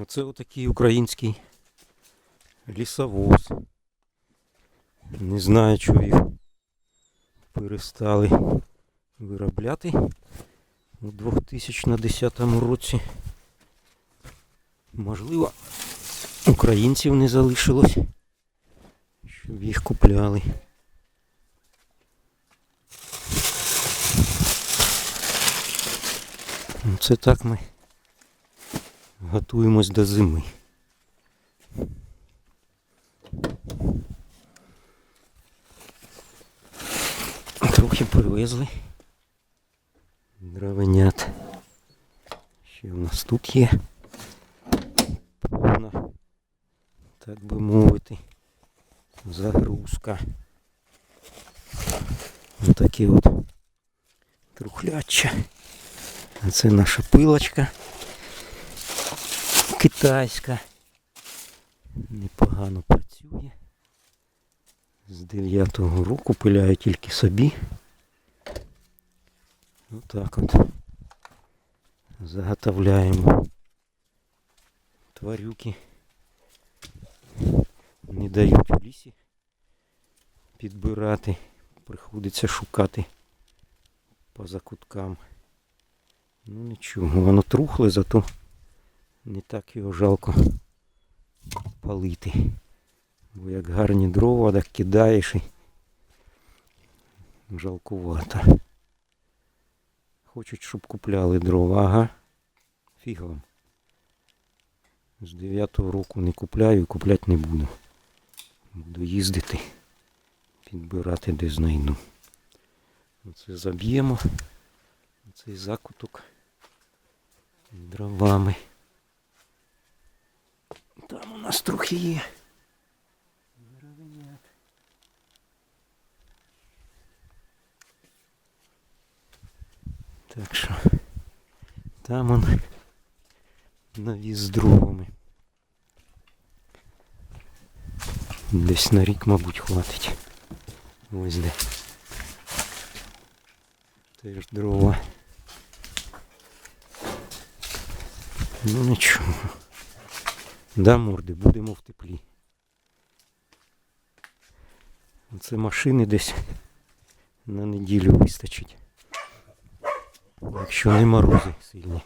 Оце отакий український лісовоз. Не знаю, чого їх перестали виробляти у 2010 році. Можливо, українців не залишилось, щоб їх купляли. Ну, Це так ми готуємось до зими. Трохи привезли дровенят. Ще в нас тут є повна, так би мовити, загрузка. Ось такі от трухляча. А це наша пилочка китайська. Непогано працює. З 9-го року пиляю тільки собі. Отак от. Заготовляємо тварюки. Не дають у лісі підбирати. Приходиться шукати по закуткам. Ну нічого, воно трухле, зато не так його жалко палити. Бо як гарні дрова, так кидаєш і жалкувато. Хочуть, щоб купляли дрова, ага. Фіг вам. З 9-го року не купляю і купляти не буду. Буду їздити, підбирати де знайду. Оце заб'ємо. Цей закуток дровами. Нас є. Так що там он навіз з дровами. Десь на рік, мабуть, хватить. Ось де. Теж дрова. Ну нічого. Да, морди, будемо в теплі. Це машини десь на неділю вистачить. Якщо не морози сильні.